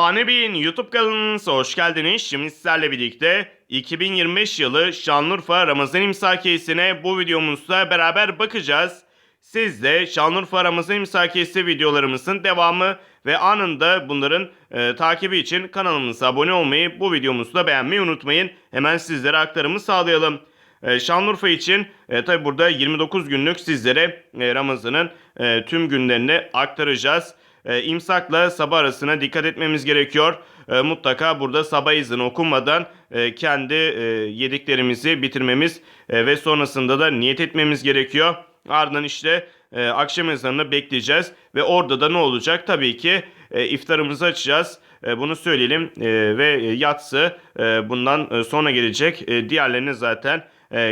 Bey'in YouTube kanalınıza hoş geldiniz. Şimdi sizlerle birlikte 2025 yılı Şanlıurfa Ramazan imsakiyesine bu videomuzda beraber bakacağız. Siz de Şanlıurfa Ramazan imsakiyesi videolarımızın devamı ve anında bunların e, takibi için kanalımıza abone olmayı, bu videomuzu da beğenmeyi unutmayın. Hemen sizlere aktarımı sağlayalım. E, Şanlıurfa için e, tabi burada 29 günlük sizlere e, Ramazan'ın e, tüm günlerini aktaracağız. E, imsakla sabah arasına dikkat etmemiz gerekiyor. E, mutlaka burada sabah izini okunmadan e, kendi e, yediklerimizi bitirmemiz ve sonrasında da niyet etmemiz gerekiyor. Ardından işte akşam ezanını bekleyeceğiz ve orada da ne olacak? Tabii ki iftarımızı açacağız. Bunu söyleyelim ve yatsı bundan sonra gelecek. Diğerlerini zaten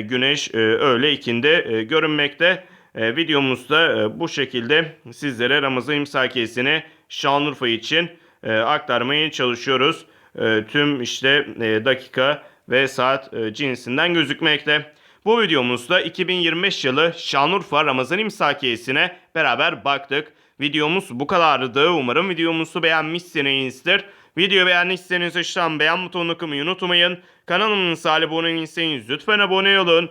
güneş öğle ikindi e, görünmekte. E, videomuzda e, bu şekilde sizlere Ramazan imsakiyesini Şanlıurfa için e, aktarmaya çalışıyoruz. E, tüm işte dakika ve saat cinsinden gözükmekte. Bu videomuzda 2025 yılı Şanlıurfa Ramazan imsakiyesine beraber baktık. Videomuz bu kadardı. Umarım videomuzu beğenmişsinizdir. Videoyu beğendiyseniz aşağıdan beğen butonuna kılmayı unutmayın. Kanalımıza abone değilseniz lütfen abone olun.